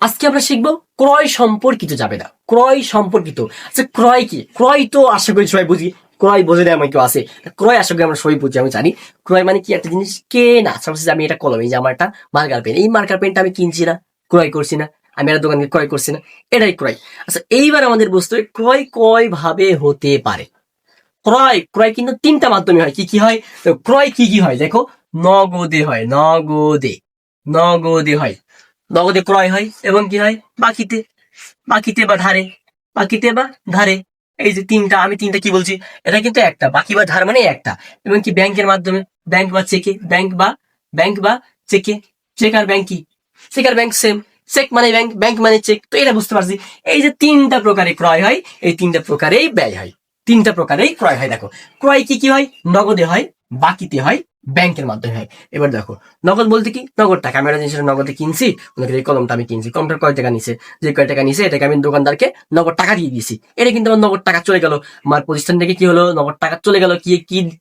আজকে আমরা শিখব ক্রয় সম্পর্কিত যাবে না। ক্রয় সম্পর্কিত। আচ্ছা ক্রয় কি? ক্রয় তো আশা করি সবাই বুঝি। ক্রয় বোঝে না এমন কেউ আছে। ক্রয় আশা করি আমরা সবাই বুঝি, আমি জানি। ক্রয় মানে কি? একটা জিনিস কেনা সাপোজ আমি এটা কলম, এই যে আমার একটা মার্কার পেন এই মার্কার পেনটা আমি কিনছি না, ক্রয় করছি না। আমি একটা দোকানকে ক্রয় করছি না। এটাই ক্রয়। আচ্ছা এইবার আমাদের বুঝতে ক্রয় কয় ভাবে হতে পারে। ক্রয় ক্রয় কিন্তু তিনটা মাধ্যমে হয়। কি কি হয়? তো ক্রয় কি কি হয়? দেখো, নগদে হয়, নগদে। নগদে হয়। নগদে ক্রয় হয় এবং কি হয়? বাকিতে বাকিতে বা ধারে, বাকিতে বা ধারে। এই যে তিনটা, আমি তিনটা কি বলছি? এটা কিন্তু একটা, বাকি বা ধার মানে একটা। এবং কি ব্যাংকের মাধ্যমে ব্যাংক বা চেকে ব্যাংক বা ব্যাংক বা চেকে চেক আর ব্যাংক কি? চেক আর ব্যাংক সেম চেক মানে ব্যাংক ব্যাংক মানে চেক তো এটা বুঝতে পারছি। এই যে তিনটা প্রকারে ক্রয় হয়, এই তিনটা প্রকারেই ব্যয় হয়। তিনটা প্রকারেই ক্রয় হয়, দেখো। ক্রয় কি কি হয়? নগদে হয়, বাকিতে হয় ব্যাংকের মাধ্যমে হয়। এবার দেখো, নগদ বলতে কি? নগদ টাকা আমি একটা জিনিস নগদে কিনছি ওনাকে এই কলমটা আমি কিনছি। কলমটা কয় টাকা নিছে? যে কয় টাকা নিছে, এটাকে আমি দোকানদারকে নগদ টাকা দিয়ে দিয়েছি। এটা কিন্তু আমার নগদ টাকা চলে গেল। আমার প্রতিষ্ঠান থেকে কি হলো? নগদ টাকা চলে গেল। কি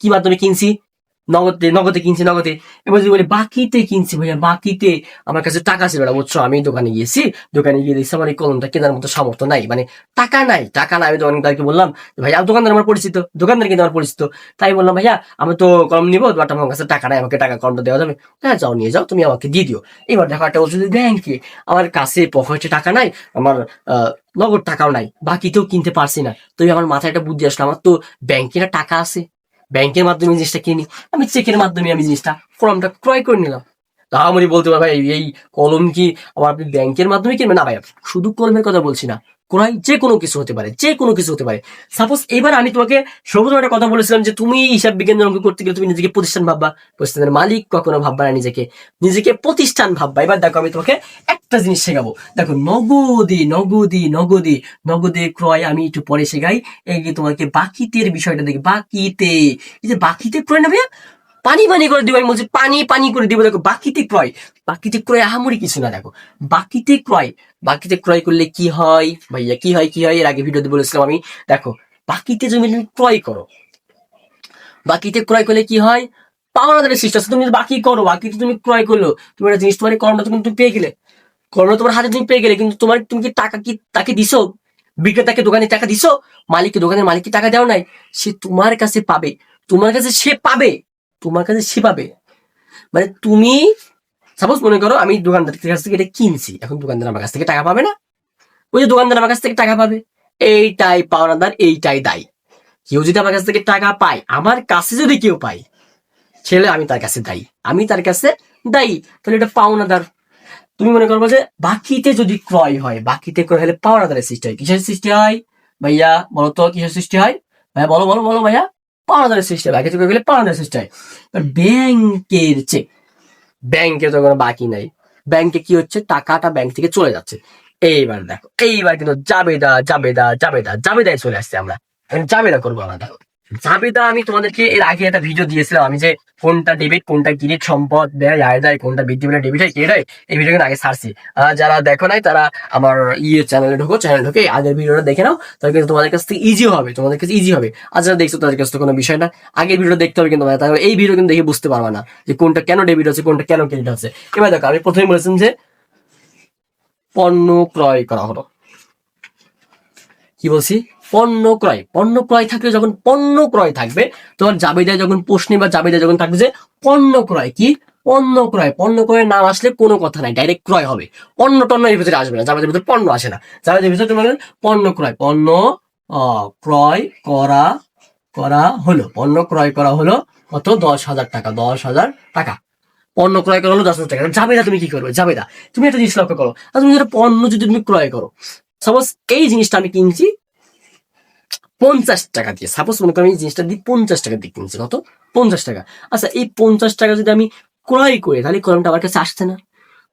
কি মাধ্যমে কিনছি? নগদে নগদে কিনছি, নগদে। এবার যদি বলি, বাকিতে কিনছি ভাইয়া, বাকিতে। আমার কাছে টাকা ছিল না, বুঝছ? আমি দোকানে গিয়েছি, দোকানে গিয়ে দেখছি আমার এই কলমটা কেনার মতো সামর্থ্য নাই। মানে টাকা নাই টাকা নাই, আমি দোকানদারকে বললাম ভাইয়া দোকানদার আমার পরিচিত, দোকানদার কিন্তু আমার পরিচিত। তাই বললাম, ভাইয়া, আমি তো কলম নিবো বাট আমার কাছে টাকা নাই, আমাকে টাকা কলমটা দেওয়া যাবে। হ্যাঁ যাও, নিয়ে যাও, তুমি আমাকে দিয়ে দিও। এবার দেখো একটা যে ব্যাংকে আমার কাছে পকেটে টাকা নাই, আমার নগদ টাকাও নাই, বাকিতেও কিনতে পারছি না। তুমি আমার মাথায় একটা বুদ্ধি আসলো, আমার তো ব্যাংকে টাকা আছে। ব্যাংকের মাধ্যমে জিনিসটা কিনি, আমি চেকের মাধ্যমে আমি জিনিসটা ফর্মটা ক্রয় করে নিলাম। তাহলে বলতে পারব ভাই, এই কলম কি আমার আপনি ব্যাংকের মাধ্যমে কিনবেন না ভাই, শুধু কলমের কথা বলছি না। ক্রয় যে কোনো কিছু হতে পারে যে কোনো কিছু হতে পারে। সাপোজ এবার আমি তোমাকে সর্বপ্রথম একটা কথা বলেছিলাম যে তুমি হিসাব বিজ্ঞান অঙ্ক করতে গেলে তুমি নিজেকে প্রতিষ্ঠান ভাববা, প্রতিষ্ঠানের মালিক কখনো ভাববা না নিজেকে নিজেকে প্রতিষ্ঠান ভাববা। এবার দেখো আমি তোমাকে একটা জিনিস শেখাবো। দেখো নগদে নগদে নগদে নগদে ক্রয় আমি একটু পরে শেখাই। এই তোমাকে বাকিতের বিষয়টা দেখি, বাকিতে, এই যে বাকিতে ক্রয় না ভাইয়া? পানি পানি করে দিব বলছি পানি পানি করে দিব। দেখো, বাকিতে ক্রয় বাকিতে ক্রয় আহামরি কিছু না, দেখো। বাকিতে ক্রয় বাকিতে ক্রয় করলে কি হয়? ভাইয়া, কি হয় কি হয়? এর আগে ভিডিওতে বলেছিলাম আমি। দেখো, বাকিতে জমি তুমি ক্রয় করো। বাকিতে ক্রয় করলে কি হয়? পাওনাদারের সৃষ্টি আছে। তুমি বাকি করো, বাকিতে তুমি ক্রয় করল, তুমি একটা জিনিস, তোমার কর্মটা তুমি তুমি পেয়ে গেলে। করোনা তোমার হাতে তুমি পেয়ে গেলে, কিন্তু তোমার তুমি কি টাকা কি, তাকে দিছো? বিক্রেতাকে দোকানে টাকা দিছো? মালিককে দোকানের মালিককে টাকা দেওয়া নাই, সে তোমার কাছে পাবে। তোমার কাছে সে পাবে। তোমার কাছে শিপাবে মানে তুমি সাপোজ মনে করো আমি দোকানদার কাছ থেকে এটা কিনছি, এখন দোকানদার আমার কাছ থেকে টাকা পাবে না। ওই যে দোকানদার আমার কাছ থেকে টাকা পাবে। এইটাই পাওনাদার, এইটাই দায়ী। কেউ যদি আমার কাছ থেকে টাকা পায়, আমার কাছে যদি কেউ পায় ছেলে আমি তার কাছে দায়ী। আমি তার কাছে দায়ী। তাহলে এটা পাওনাদার। তুমি মনে করব যে বাকিতে যদি ক্রয় হয়, বাকিতে ক্রয় হলে পাওনাদারের সৃষ্টি হয়। কিসের সৃষ্টি হয়? ভাইয়া, বলো তো, কিসের সৃষ্টি হয়? ভাইয়া, বলো বলো বলো, ভাইয়া। পাওনাদারের বাকিতে ক্রয় হলে পাওনাদারের সৃষ্টি হয় ব্যাংকের চেক ব্যাংকে তো কোনো বাকি নাই। ব্যাংকে কি হচ্ছে? টাকাটা ব্যাংক থেকে চলে যাচ্ছে। এইবার দেখো, এইবার কিন্তু জাবেদা জাবেদা জাবেদা, জাবেদায় চলে আসছে আমরা। জাবেদা করব আমরা, দেখো। জাবেদা আমি তোমাদেরকে এর আগে একটা ভিডিও দিয়েছিলাম। আমি যে কোনটা ডেবিট কোনটা ক্রেডিট সম্পদ দেয় আয় দেয় কোনটা বৃদ্ধি পেলে ডেবিট হয় ক্রেডিট হয় এই ভিডিও কিন্তু আগে আহ, যারা দেখো নাই তারা আমার ইয়ে চ্যানেলে ঢোকো চ্যানেল ঢোকে আগের ভিডিওটা দেখে নাও তাহলে কিন্তু তোমাদের কাছ থেকে ইজি হবে তোমাদের কাছে ইজি হবে। আর যারা দেখছ তাদের কাছে তো কোনো বিষয় না আগের ভিডিও দেখতে হবে কিন্তু তাহলে এই ভিডিও কিন্তু দেখে বুঝতে পারবে না যে কোনটা কেন ডেবিট হচ্ছে কোনটা কেন ক্রেডিট হচ্ছে। এবার দেখো আমি প্রথমে বলেছিলাম যে পণ্য ক্রয় করা হলো। কি বলছি? পণ্য ক্রয়। পণ্য ক্রয় থাকলে যখন পণ্য ক্রয় থাকবে, তোমার জাবেদায় যখন প্রশ্নে বা জাবেদায় যখন থাকবে যে পণ্য ক্রয় কি? পণ্য ক্রয়। পণ্য ক্রয়ের নাম আসলে কোনো কথা নাই ডাইরেক্ট ক্রয় হবে। পণ্য টন্য এর ভিতরে আসবে না, জাবেদের ভিতরে পণ্য আসে না। জাবেদের ভিতরে তোমার পণ্য ক্রয়। পণ্য ক্রয় করা করা হলো। পণ্য ক্রয় করা হলো কত? দশ হাজার টাকা, দশ হাজার টাকা। পণ্য ক্রয় করা হলো দশ হাজার টাকা। জাবেদা তুমি কি করবে? জাবেদা। তুমি একটা জিনিস লক্ষ্য করো। আর তুমি পণ্য যদি তুমি ক্রয় করো। সাপোজ এই জিনিসটা আমি কিনছি পঞ্চাশ টাকা দিয়ে। সাপোজ মনে করো আমি জিনিসটা দিয়ে পঞ্চাশ টাকা দিয়ে কিনছি, কত? পঞ্চাশ টাকা। আচ্ছা এই পঞ্চাশ টাকা যদি আমি ক্রয় করে, তাহলে কলমটা আমার কাছে আসছে না।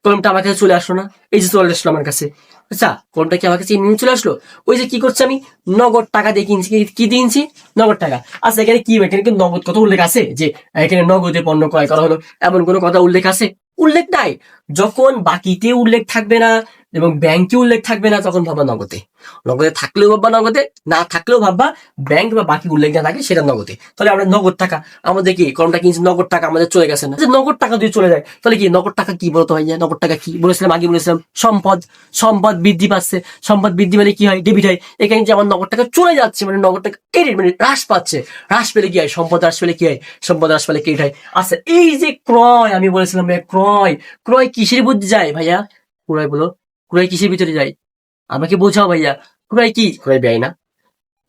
কলমটা আমার কাছে চলে আসলো না। এই যে চলে আসলো আমার কাছে। আচ্ছা কলমটা কি আমার কাছে নিয়ে চলে আসলো? ওই যে কি করছে আমি? নগদ টাকা দিয়ে কিনছি। কি- দিনছি নগদ টাকা। আচ্ছা এখানে কি এখানে কি নগদ কত উল্লেখ আছে? যে এখানে নগদে পণ্য ক্রয় করা হলো। এমন কোনো কথা উল্লেখ আছে? উল্লেখ নাই। যখন বাকিতে উল্লেখ থাকবে না এবং ব্যাংকে উল্লেখ থাকবে না, তখন ভাববা নগদে। নগদে থাকলেও ভাববা নগদে, না থাকলেও ভাববা ব্যাংক বা বাকি উল্লেখ না থাকে সেটা নগদে। তাহলে আমরা নগদ টাকা, আমাদের কি কোনটা কিনছি, নগদ টাকা আমাদের চলে গেছে না? নগদ টাকা যদি চলে যায়, তাহলে কি, নগদ টাকা কি বলতো ভাইয়া? নগদ টাকা কি বলেছিলাম, আগে বলেছিলাম, সম্পদ। সম্পদ বৃদ্ধি পাচ্ছে। সম্পদ বৃদ্ধি মানে কি হয়? ডেবিট হয়। এখানে যে আমার নগদ টাকা চলে যাচ্ছে মানে নগদ টাকা ক্রেডিট মানে হ্রাস পাচ্ছে। হ্রাস পেলে কি হয়? সম্পদ হ্রাস পেলে কি হয়? সম্পদ হ্রাস পেলে ক্রেডিট হয়। আচ্ছা এই যে ক্রয়, আমি বলেছিলাম ভাইয়া, ক্রয়। ক্রয় কিসের বুদ্ধি যায় ভাইয়া? ক্রয় বলো। ক্রয় কিসের ভিতরে যায়? আমাকে বোঝাও ভাইয়া ক্রয় কি? ক্রয় ব্যয় না।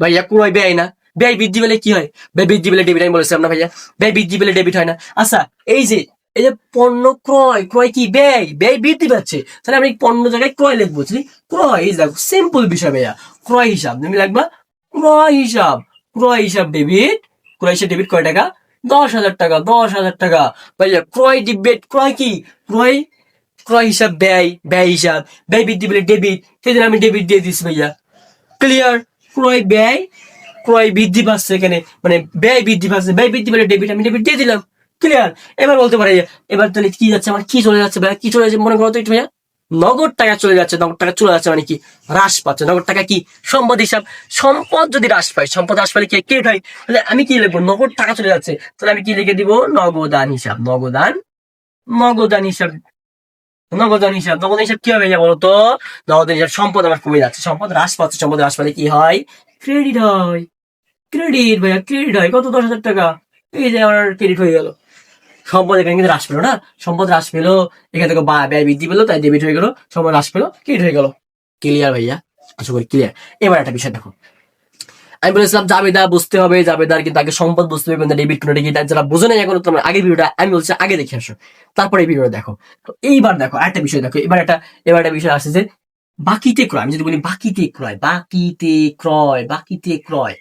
ভাইয়া ক্রয় ব্যয় না। ব্যয় বৃদ্ধি পেলে কি হয়? ব্যয় বৃদ্ধি পেলে ডেবিট আমি বলেছিলাম না ভাইয়া। ব্যয় বৃদ্ধি পেলে ডেবিট হয় না। আচ্ছা এই যে এই যে পণ্য ক্রয় ক্রয় কি? ব্যয় ব্যয় বৃদ্ধি পাচ্ছে। তাহলে আমি পণ্য জায়গায় ক্রয় লিখব বুঝলি? ক্রয় এই দেখো সিম্পল বিষয় ভাইয়া। ক্রয় হিসাব তুমি লাগবা ক্রয় হিসাব ক্রয় হিসাব ডেবিট ক্রয় হিসাব ডেবিট কয় টাকা? দশ হাজার টাকা দশ হাজার টাকা। ভাইয়া ক্রয় ডেবিট ক্রয় কি? ক্রয় ক্রয় হিসাব ব্যয় ব্যয় হিসাব, ব্যয় বৃদ্ধি পেলে ডেবিট জন্য আমি ডেবিট দিয়ে দিচ্ছি ভাইয়া। ক্লিয়ার ক্রয় ব্যয়, ক্রয় বৃদ্ধি পাচ্ছে এখানে মানে ব্যয় বৃদ্ধি পাচ্ছে, ব্যয় বৃদ্ধি পেলে ডেবিট আমি ডেবিট দিয়ে দিলাম। ক্লিয়ার এবার বলতে পারে, এবার তাহলে কি যাচ্ছে, আমার কি চলে যাচ্ছে ভাইয়া? কি চলে যাচ্ছে মনে করো তো একটু ভাইয়া? নগদ টাকা চলে যাচ্ছে, নগদ টাকা চলে যাচ্ছে মানে কি? হ্রাস পাচ্ছে। নগদ টাকা কি? সম্পদ হিসাব। সম্পদ যদি হ্রাস পায়, সম্পদ হ্রাস পালে কি হয়? তাহলে আমি কি লিখব? নগদ টাকা চলে যাচ্ছে। তাহলে আমি কি লিখে দিব? নগদান হিসাব, নগদান নগদান হিসাব। নগদান হিসাব নগদান হিসাব কি হবে ভাইয়া বলো তো? নগদান হিসাব সম্পদ আমার কমে যাচ্ছে, সম্পদ হ্রাস পাচ্ছে সম্পদ হ্রাস পালে কি হয়? ক্রেডিট হয়। ক্রেডিট ভাইয়া ক্রেডিট হয়। কত? দশ হাজার টাকা। এই যে আমার ক্রেডিট হয়ে গেল। সম্পদ এখানে কিন্তু হ্রাস পেল না? সম্পদ হ্রাস পেল, এখান থেকে ব্যয় বৃদ্ধি পেল, তাই ডেবিট হয়ে গেল। সম্পদ হ্রাস পেল ক্রেডিট হয়ে গেল। ক্লিয়ার ভাইয়া? আশা করি ক্লিয়ার এবার একটা বিষয় দেখো। আমি বলেছিলাম জাবেদা বুঝতে হবে, জাবেদার কিন্তু আগে সম্পদ বুঝতে হবে, কিন্তু ডেবিট কোনটা কি যারা বোঝো না এখন, তোমার আগের ভিডিওটা, আমি বলছি আগে দেখে আসো। তারপরে এই ভিডিওটা দেখো। তো এইবার দেখো একটা বিষয় দেখো, এবার একটা এবার একটা বিষয় আসছে যে বাকিতে ক্রয়, আমি যদি বলি বাকিতে ক্রয় বাকিতে ক্রয় বাকিতে ক্রয়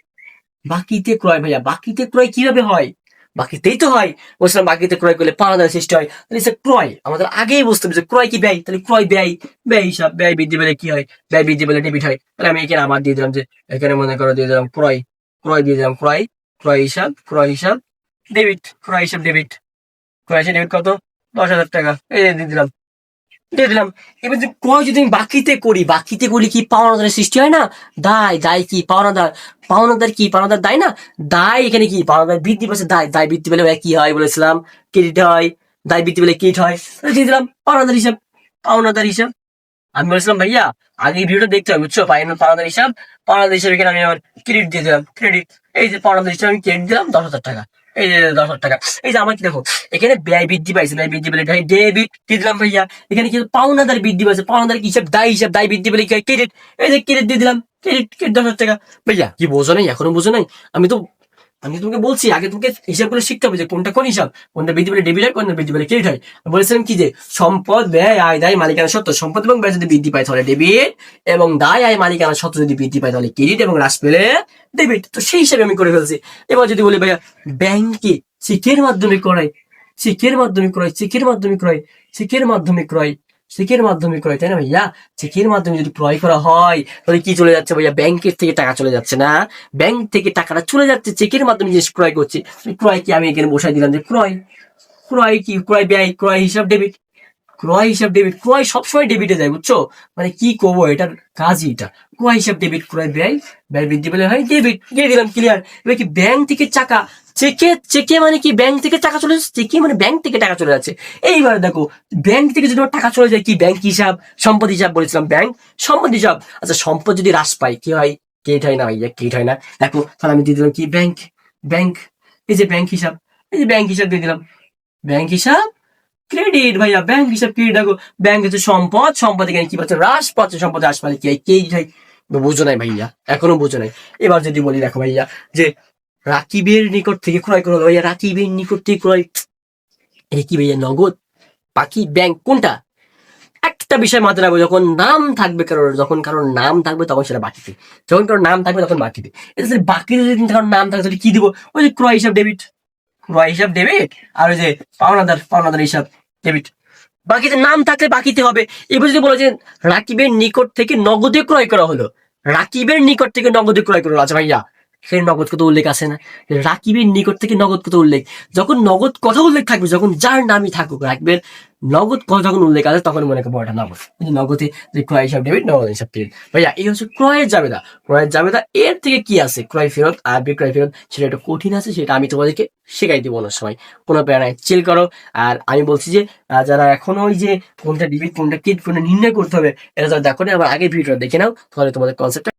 বাকিতে ক্রয় ভাইয়া, বাকিতে ক্রয় কীভাবে হয়? বাকিতেই তো হয়। বলছিলাম, বাকিতে ক্রয় করলে পাওনা সৃষ্টি হয়। তাহলে সে ক্রয়, আমাদের আগেই বুঝতে হবে যে ক্রয় কি ব্যয়? তাহলে ক্রয় ব্যয় ব্যয় হিসাব, ব্যয় বৃদ্ধি পেলে কি হয়? ব্যয় বৃদ্ধি পেলে ডেবিট হয়। তাহলে আমি এখানে আবার দিয়ে দিলাম যে, এখানে মনে করো দিয়ে দিলাম ক্রয় ক্রয় দিয়ে দিলাম ক্রয় ক্রয় হিসাব ক্রয় হিসাব ডেবিট ক্রয় হিসাব ডেবিট ক্রয় হিসাব ডেবিট কত? দশ হাজার টাকা। এই দিয়ে দিলাম। দিয়ে দিলাম। এবার যদি ক্রয় যদি আমি বাকিতে করি, বাকিতে করলে কি পাওনাদারের সৃষ্টি হয় না? দায় দায় কি? পাওনাদার পাওনাদার কি? পাওনাদার দায় না? দায় এখানে কি? পাওনাদার বৃদ্ধি পাচ্ছে, দায়। দায় বৃদ্ধি পেলে কি হয় বলেছিলাম? ক্রেডিট হয়। দায় বৃদ্ধি পেলে ক্রেডিট হয়। দিয়ে দিলাম পাওনাদার হিসাব পাওনাদার হিসাব। আমি বলেছিলাম, ভাইয়া, আগে ভিডিওটা দেখতে হবে, বুঝছ? পাওনাদার হিসাব, পাওনাদার হিসাবে এখানে আমি আমার ক্রেডিট দিয়ে দিলাম, ক্রেডিট। এই যে পাওনাদার হিসাবে আমি ক্রেডিট দিলাম দশ হাজার টাকা। এই যে দশ হাজার টাকা। এই যে আমার কি দেখো, এখানে ব্যয় বৃদ্ধি পাইছে, ব্যয় বৃদ্ধি পেলে ডেবিট দিয়ে দিলাম ভাইয়া? এখানে কিন্তু পাওনাদার বৃদ্ধি পাইছে, পাওনাদার কি হিসাব, দায় হিসাব, দায় বৃদ্ধি পেলে ক্রেডিট এই যে ক্রেডিট দিয়ে দিলাম ক্রেডিট দশ হাজার টাকা। ভাইয়া, কি বোঝো নাই? এখনও বোঝো নাই? আমি তো আমি তোমাকে বলছি, আগে তোমাকে হিসাবগুলো শিখতে হবে যে কোনটা কোন হিসাব, কোনটা বৃদ্ধি পেলে ডেবিট হয়, কোনটা বৃদ্ধি পেলে ক্রেডিট হয়। বলেছিলাম কি যে সম্পদ, ব্যয়, আয়, দায়, মালিকানা সত্ত্ব সম্পদ এবং ব্যয় যদি বৃদ্ধি পায় তাহলে ডেবিট এবং দায়, আয়, মালিকানা সত্ত্ব যদি বৃদ্ধি পায় তাহলে ক্রেডিট এবং হ্রাস পেলে ডেবিট তো সেই হিসাবে আমি করে ফেলছি। এবার যদি বলি ভাইয়া, ব্যাংকে চেকের মাধ্যমে ক্রয় চেকের মাধ্যমে ক্রয় চেকের মাধ্যমে ক্রয় চেকের মাধ্যমে ক্রয় চেকের মাধ্যমে ক্রয়, তাই না ভাইয়া? চেকের মাধ্যমে যদি ক্রয় করা হয়, তাহলে কি চলে যাচ্ছে ভাইয়া? ব্যাংকের থেকে টাকা চলে যাচ্ছে না? ব্যাংক থেকে টাকাটা চলে যাচ্ছে চেকের মাধ্যমে জিনিস ক্রয় করছে। ক্রয় কি আমি এখানে বসাই দিলাম যে ক্রয়। ক্রয় কি? ক্রয় ব্যয়, ক্রয় হিসাব ডেবিট ক্রয় হিসাব ডেবিট ক্রয় সবসময় ডেবিটে যায়, বুঝছ? মানে কি করব? এটার কাজই এটা। ক্রয় হিসাব ডেবিট ক্রয় ব্যয় ব্যয় বৃদ্ধি পেলে হয় ডেবিট দিয়ে দিলাম ক্লিয়ার এবার কি ব্যাংক থেকে টাকা চেকে চেকে মানে কি ব্যাংক থেকে টাকা চলে যাচ্ছে চেকে মানে ব্যাংক থেকে টাকা চলে যাচ্ছে। এইবার দেখো ব্যাংক থেকে যদি টাকা চলে যায়, কি ব্যাংক হিসাব? সম্পদ হিসাব বলেছিলাম ব্যাংক সম্পদ হিসাব। আচ্ছা সম্পদ যদি হ্রাস পায়, কি হয়? কেট হয় না ভাইয়া কেট হয় না। দেখো, তাহলে আমি দিয়ে দিলাম কি? ব্যাংক ব্যাংক এই যে ব্যাংক হিসাব, এই যে ব্যাংক হিসাব দিয়ে দিলাম। ব্যাংক হিসাব ক্রেডিট ভাইয়া ব্যাংক হিসাব ক্রেডিট দেখো ব্যাংক হচ্ছে সম্পদ সম্পদ এখানে কি পাচ্ছে? হ্রাস পাচ্ছে, সম্পদ হ্রাস পাচ্ছে কি হয়? কে বুঝো নাই, ভাইয়া, এখনও বুঝো নাই। এবার যদি বলি, দেখো, ভাইয়া, যে রাকিবের নিকট থেকে ক্রয় করল ভাইয়া, রাকিবের নিকট থেকে ক্রয় এটা কি ভাইয়া, নগদ? বাকি ব্যাংক কোনটা? একটা বিষয় মাথায় রাখব, যখন নাম থাকবে কারোর, যখন কারোর নাম থাকবে তখন সেটা বাকিতে। যখন কারোর নাম থাকবে তখন বাকিতে। এটা বাকিতে যদি কারোর নাম থাকে, তাহলে কি দিব? ওই যে ক্রয় হিসাব ডেবিট ক্রয় হিসাব ডেবিট আর ওই যে পাওনাদার পাওনাদার হিসাব ডেবিট বাকিতে নাম থাকলে বাকিতে হবে। এবার যদি বলো যে রাকিবের নিকট থেকে নগদে ক্রয় করা হলো, রাকিবের নিকট থেকে নগদে ক্রয় করা হলো আচ্ছা ভাইয়া সেখানে নগদ কত উল্লেখ আছে না? রাকিবের নিকট থেকে নগদ কত উল্লেখ? যখন নগদ কথা উল্লেখ থাকবে, যখন যার নামই থাকুক, রাকিবের নগদ কথা যখন উল্লেখ আছে তখন মনে করব ওটা নগদ। নগদে যে ক্রয় হিসাব ডেবিট, নগদ হিসাব ক্রেডিট। ভাইয়া, এই হচ্ছে ক্রয়ের জাবেদা। ক্রয়ের জাবেদা, এর থেকে কি আছে? ক্রয় ফেরত আর বিক্রয় ফেরত, সেটা একটু কঠিন আছে, সেটা আমি তোমাদেরকে শেখাই দিব অন্য সময়। কোনো প্যারা নাই চিল করো। আর আমি বলছি যে যারা এখনও ওই যে কোনটা ডিবিট কোনটা কিট কোনটা নির্ণয় করতে হবে, এটা যারা দেখো না আবার আগে ভিডিওটা দেখে নাও, তাহলে তোমাদের কনসেপ্টটা